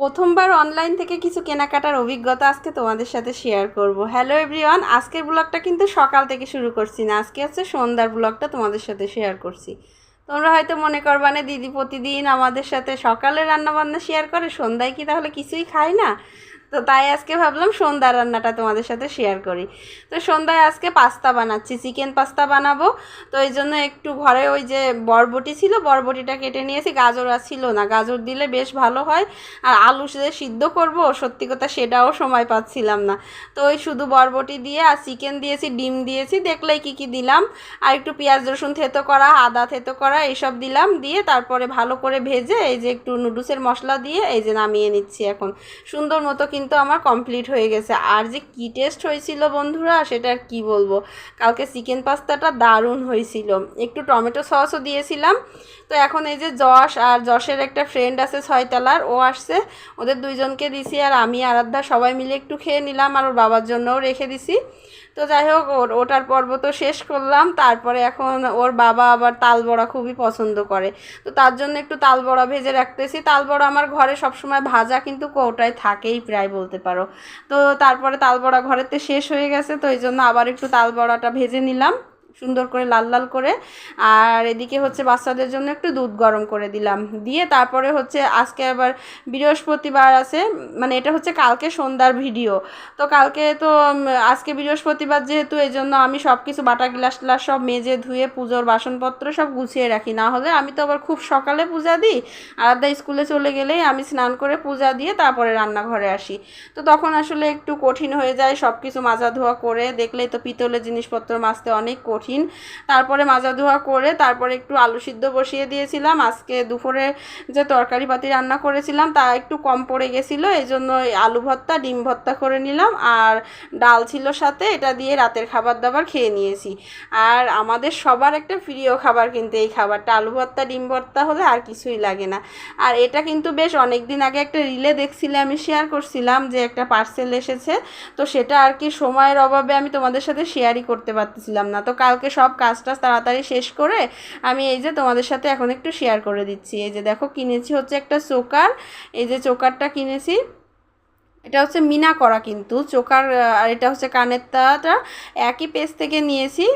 প্রথমবার অনলাইন থেকে কিছু কেনাকাটার অভিজ্ঞতা আজকে তোমাদের সাথে শেয়ার করব। হ্যালো এভরিওয়ান আজকের ব্লগটা কিন্তু সকাল থেকে শুরু করছি না, আজকে হচ্ছে সন্ধ্যার ব্লগটা তোমাদের সাথে শেয়ার করছি। তোমরা হয়তো মনে করবা না, দিদি প্রতিদিন আমাদের সাথে সকালে রান্নাবান্না শেয়ার করে, সন্ধ্যায় কি তাহলে কিছুই খায় না? তো তাই আজকে ভাবলাম সন্ধ্যার রান্নাটা তোমাদের সাথে শেয়ার করি। তো সন্ধ্যায় আজকে পাস্তা বানাচ্ছি চিকেন পাস্তা বানাবো। তো এই জন্য একটু ঘরে ওই যে বরবটি ছিল, বরবটিটা কেটে নিয়েছি। গাজর আর ছিল না। গাজর দিলে বেশ ভালো হয়। আর আলু যে সিদ্ধ করব, সত্যি কথা সেটাও সময় পাচ্ছিলাম না। তো ওই শুধু বরবটি দিয়ে আর চিকেন দিয়েছি, ডিম দিয়েছি। দেখলেই কি কি দিলাম। আর একটু পেঁয়াজ, রসুন থেতো করা, আদা থেতো করা, এইসব দিলাম। দিয়ে তারপরে ভালো করে ভেজে এই যে একটু নুডলসের মশলা দিয়ে এই যে নামিয়ে নিচ্ছি এখন। সুন্দর মতো কিন্তু আমার কমপ্লিট হয়ে গেছে। আর যে কী টেস্ট হয়েছিল বন্ধুরা, সেটা আর কী বলব? কালকে চিকেন পাস্তাটা দারুণ হয়েছিল। একটু টমেটো সসও দিয়েছিলাম। তো এখন এই যে যশ আর যশের একটা ফ্রেন্ড আছে ছয়তলার, ও আসছে। ওদের দুইজনকে দিছি আর আমি আরাধ্যা সবাই মিলে একটু খেয়ে নিলাম আর ওর বাবার জন্যও রেখে দিছি। তো যাই হোক, ওর, ওটার পর্ব তো শেষ করলাম। তারপরে এখন ওর বাবা আবার তাল বড়া খুবই পছন্দ করে। তো তার জন্য একটু তাল বড়া ভেজে রাখতেছি। তাল বড়া আমার ঘরে সবসময় ভাজা কিন্তু কৌটায় থাকেই প্রায়। বলতে পারো। তো তারপরে তালবড়া ঘরেতে শেষ হয়ে গেছে, তো এই জন্য আবার একটু তালবড়াটা ভেজে নিলাম। সুন্দর করে লাল লাল করে। আর এদিকে হচ্ছে বাচ্চাদের জন্য একটু দুধ গরম করে দিলাম। দিয়ে তারপরে হচ্ছে আজকে আবার বৃহস্পতিবার আছে। মানে এটা হচ্ছে কালকে সন্ধ্যার ভিডিও। তো কালকে তো আজকে বৃহস্পতিবার যেহেতু এই জন্য আমি সব কিছু বাটা গ্লাস ট্লাস সব মেজে ধুয়ে পুজোর বাসনপত্র সব গুছিয়ে রাখি। না হলে আমি তো আবার খুব সকালে পূজা দিই। আলাদা স্কুলে চলে গেলেই আমি স্নান করে পূজা দিয়ে তারপরে রান্নাঘরে আসি। তো তখন আসলে একটু কঠিন হয়ে যায় সব কিছু মাজা ধোয়া করে। দেখলেই তো পিতলের জিনিসপত্র মাজতে অনেক কঠিন তারপরে মাজা ধোয়া করে তারপরে একটু আলু সিদ্ধ বসিয়ে দিয়েছিলাম। আজকে দুপুরে যে তরকারি পাতি রান্না করেছিলাম তা একটু কম পড়ে গেছিল, এই জন্য আলু ভর্তা, ডিম ভর্তা করে নিলাম। আর ডাল ছিল সাথে, এটা দিয়ে রাতের খাবার দাবার খেয়ে নিয়েছি। আর আমাদের সবার একটা প্রিয় খাবার কিন্তু এই খাবারটা। আলু ভর্তা, ডিম ভর্তা হলে আর কিছুই লাগে না। আর এটা কিন্তু বেশ অনেক দিন আগে একটা রিলে দেখছিলে, আমি শেয়ার করছিলাম যে একটা পার্সেল এসেছে। তো সেটা আর কি সময়ের অভাবে আমি তোমাদের সাথে শেয়ারই করতে পারতেছিলাম না। তো কালকে সব কাজটা তাড়াতাড়ি শেষ করে আমি এই যে তোমাদের সাথে এখন একটু শেয়ার করে দিচ্ছি। এই যে দেখো কিনেছি হচ্ছে একটা চোকার, এই যে চোকারটা কিনেছি। এটা হচ্ছে মিনা করা কিন্তু, চোকার আর এটা হচ্ছে কানেরটাটা একই পেজ থেকে নিয়েছি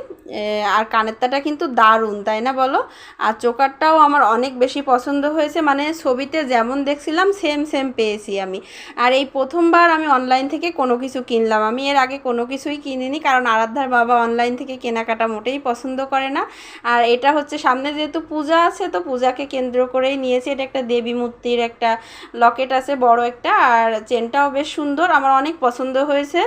আর কানেরটাটা কিন্তু দারুণ, তাই না বলো? আর চোকারটাও আমার অনেক বেশি পছন্দ হয়েছে মানে ছবিতে যেমন দেখছিলাম সেম সেম পেয়েছি আমি। আর এই প্রথমবার আমি অনলাইন থেকে কোনো কিছু কিনলাম, আমি এর আগে কোনো কিছুই কিনিনি, কারণ আরাধ্যার বাবা অনলাইন থেকে কেনাকাটা মোটেই পছন্দ করে না। আর এটা হচ্ছে সামনে যেহেতু পূজা আছে, তো পূজাকে কেন্দ্র করেই নিয়েছি, এটা একটা দেবী মূর্তির একটা লকেট আছে, বড় একটা, আর চেনটাও বেশ সুন্দর, আমার অনেক পছন্দ হয়েছে।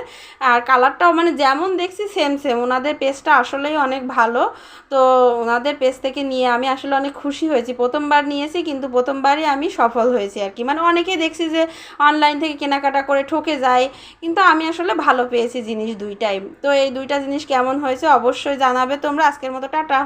আর কালারটাও মানে যেমন দেখছি সেম সেম ওনাদের পেজটা আসলেই অনেক ভালো। তো ওনাদের পেজ থেকে নিয়ে আমি আসলে অনেক খুশি হয়েছি। প্রথমবার নিয়েছি, কিন্তু প্রথমবারই আমি সফল হয়েছি আর কি। মানে অনেকেই দেখছি যে অনলাইন থেকে কেনাকাটা করে ঠকে যায়, কিন্তু আমি আসলে ভালো পেয়েছি জিনিস দুইটাই। তো এই দুইটা জিনিস কেমন হয়েছে অবশ্যই জানাবে তোমরা। আজকের মতো টাটা।